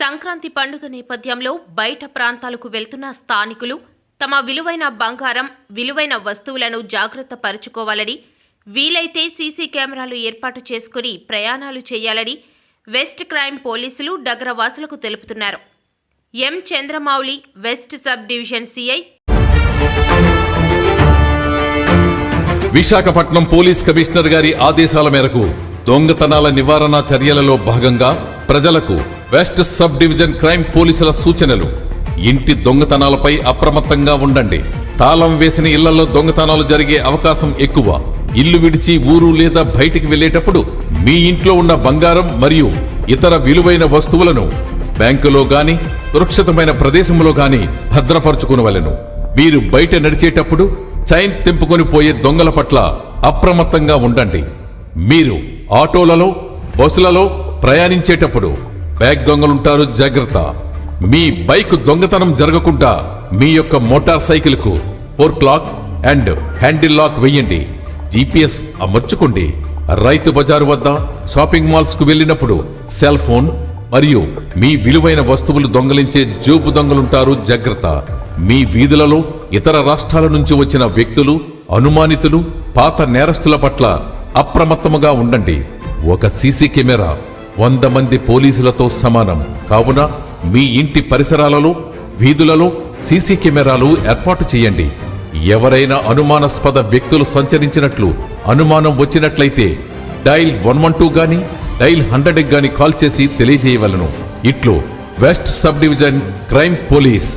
సంక్రాంతి పండుగ నేపథ్యంలో బయట ప్రాంతాలకు వెళ్తున్న స్థానికులు తమ విలువైన బంగారం విలువైన వస్తువులను జాగ్రత్త పరుచుకోవాలని వీలైతే సీసీ కెమెరాలు ఏర్పాటు చేసుకుని ప్రయాణాలు చేయాలని వెస్ట్ క్రైమ్ పోలీసులు డగరవాసులకు తెలుపుతున్నారు. M. Chandramouli west sub division CI. Visakhapatnam police commissioner గారి ఆదేశాల మేరకు దొంగతనాల నివారణ చర్యలలో భాగంగా ప్రజలకు వెస్ట్ సబ్ డివిజన్ క్రైమ్ పోలీసుల సూచనలు. ఇంటి దొంగతనాలపై అప్రమత్తంగా ఉండండి. తాళం వేసిన ఇళ్ళలో దొంగతనాలు జరిగే అవకాశం ఎక్కువ. ఇల్లు విడిచి ఊరు లేదా బయటికి వెళ్ళేటప్పుడు మీ ఇంట్లో ఉన్న బంగారం మరియు ఇతర విలువైన వస్తువులను బ్యాంకులో గాని సురక్షితమైన ప్రదేశంలో గాని భద్రపరుచుకునవలెను. మీరు బయట నడిచేటప్పుడు చైన్ తెంపుకొని పోయే దొంగల పట్ల అప్రమత్తంగా ఉండండి. మీరు ఆటోలలో బస్సులలో ప్రయాణించేటప్పుడు బ్యాగ్ దొంగలుంటారు జాగ్రత్త. మీ బైక్ దొంగతనం జరగకుండా మీ యొక్క motor సైకిల్కు fork lock and handle lock వెయ్యండి జీపీఎస్ అమర్చుకోండి. రైతు బజారు వద్ద షాపింగ్ మాల్స్కు వెళ్ళినప్పుడు సెల్ ఫోన్ మరియు మీ విలువైన వస్తువులు దొంగలించే జోపు దొంగలుంటారు జాగ్రత్త. మీ వీధులలో ఇతర రాష్ట్రాల నుంచి వచ్చిన వ్యక్తులు అనుమానితులు పాత నేరస్తుల పట్ల అప్రమత్తముగా ఉండండి. ఒక సీసీ కెమెరా వంద మంది పోలీసులతో సమానం. కావున మీ ఇంటి పరిసరాలలో వీధులలో సీసీ కెమెరాలు ఏర్పాటు చేయండి. ఎవరైనా అనుమానాస్పద వ్యక్తులు సంచరించినట్లు అనుమానం వచ్చినట్లయితే డైల్ వన్ వన్ టూ గాని డైల్ హండ్రెడ్ గాని కాల్ చేసి తెలియజేయవలను. ఇట్లు west sub division crime police.